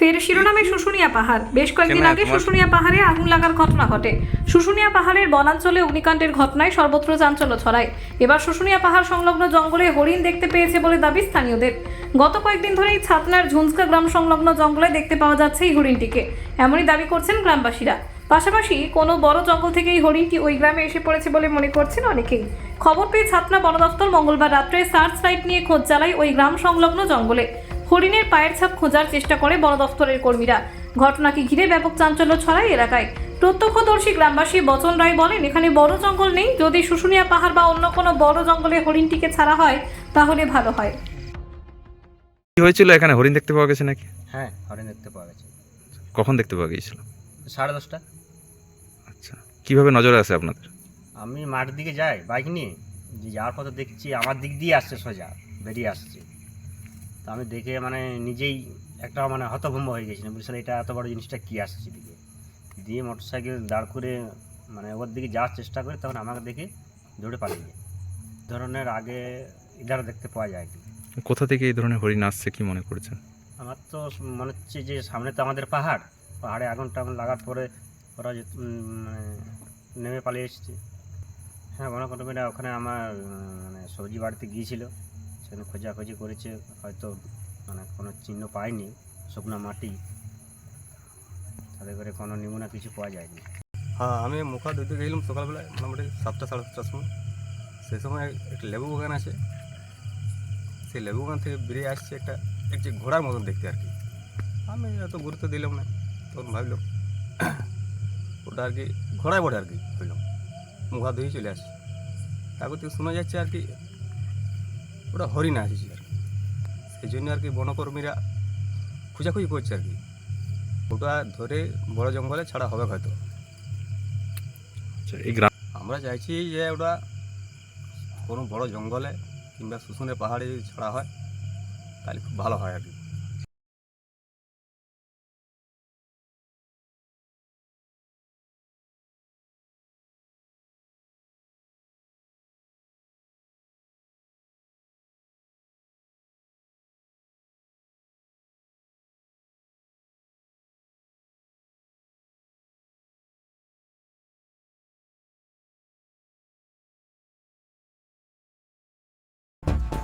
ফের শিরোনামে শুশুনিয়া পাহাড়। বেশ কয়েকদিন আগে শুশুনিয়া পাহাড়ে আগুন লাগার ঘটনা ঘটে। শুশুনিয়া পাহাড়ের বনাঞ্চলে অগ্নিকাণ্ডের ঘটনায় সর্বত্র চাঞ্চল্য ছড়ায়। এবার শুশুনিয়া পাহাড় সংলগ্ন জঙ্গলে হরিণ দেখতে পেয়েছে বলে দাবি স্থানীয়দের। গত কয়েকদিন ধরেই ছাতনার ঝুঁঝকা গ্রাম সংলগ্ন জঙ্গলে দেখতে পাওয়া যাচ্ছে এই হরিণটিকে। এমনই দাবি করছেন গ্রামবাসীরা। পাশাপাশি কোনো বড় জঙ্গল থেকে এই হরিণটি ওই গ্রামে এসে পড়েছে বলে মনে করছেন অনেকেই। খবর পেয়ে ছাতনা বন দফতর মঙ্গলবার রাত্রে সার্চ লাইট নিয়ে খোঁজ চালায় ওই গ্রাম সংলগ্ন জঙ্গলে। হরিণের পায়ের ছাপ খোঁজার চেষ্টা করে বন দফতরের কর্মীরা। ঘটনাকে ঘিরে ব্যাপক চাঞ্চল্য ছড়ায় এলাকায়। প্রত্যক্ষদর্শী গ্রামবাসী বচন রায় বলেন এখানে বড় জঙ্গল নেই। যদি শুশুনিয়া পাহাড় বা অন্য কোনো বড় জঙ্গলে হরিণটিকে ছাড়া হয় তাহলে ভালো হয়। কি হয়েছিল এখানে? হরিণ দেখতে পাওয়া গেছে নাকি? হ্যাঁ হরিণ দেখতে পাওয়া গেছে। কখন দেখতে পাওয়া গিয়েছিল? সাড়ে দশটা। আচ্ছা কীভাবে নজরে আছে আপনাদের? আমি মাঠের দিকে যাই বাইক নিয়ে। যে যাওয়ার পথে দেখছি আমার দিক দিয়ে আসছে সোজা বেরিয়ে আসছে। তো আমি দেখে মানে নিজেই একটা মানে হতভম্ব হয়ে গেছিলাম বুঝলাম এটা এত বড় জিনিসটা কী আসছে দিকে দিয়ে মোটর সাইকেল দাঁড় করে মানে ওর দিকে যাওয়ার চেষ্টা করে তখন আমাকে দেখে দৌড়ে পালিয়ে যায়। ধরনের আগে ইধারে দেখতে পাওয়া যায় কি। কোথা থেকে এই ধরনের হরিণ আসছে কি মনে করছেন? আমার তো মনে হচ্ছে যে সামনে তো আমাদের পাহাড়। পাহাড়ে আগুন টাগুন লাগার পরে ওরা মানে নেমে পালিয়ে এসেছে। হ্যাঁ গণকর্মীরা ওখানে আমার মানে সবজি বাড়িতে গিয়েছিল। সেখানে খোঁজাখুঁজি করেছে, হয়তো মানে কোনো চিহ্ন পায়নি, শুকনো মাটি। তাদের করে কোনো নিমুনা কিছু পাওয়া যায়নি। হ্যাঁ আমি মুখা ধুতে গেছিলাম সকালবেলায়, মোটামুটি সাতটা, সাড়ে সাতটার সময়। সেই সময় একটা লেবু বাগান আছে। সেই লেবু বাগান থেকে বেরিয়ে আসছে একটা, একটি ঘোড়ার মতন দেখতে আর কি। আমি এত গুরুত্ব দিলাম না, তখন ভাবলাম, ওটা আর কি ঘোড়ায় বটে আর কি ভাবলাম মুখা ধুয়ে চলে আসছে। তারপর থেকে শোনা যাচ্ছে আর কি ওটা হরিণ আসছে আর কি। সেই জন্য আর কি বনকর্মীরা খোঁজাখুঁজি করছে আর কি। ওটা ধরে বড় জঙ্গলে ছাড়া হবে হয়তো। আচ্ছা এই গ্রাম আমরা চাইছি যে ওটা কোনো বড় জঙ্গলে কিংবা শুশুনে পাহাড়ে যদি ছাড়া হয় তাহলে খুব ভালো হয় আর কি।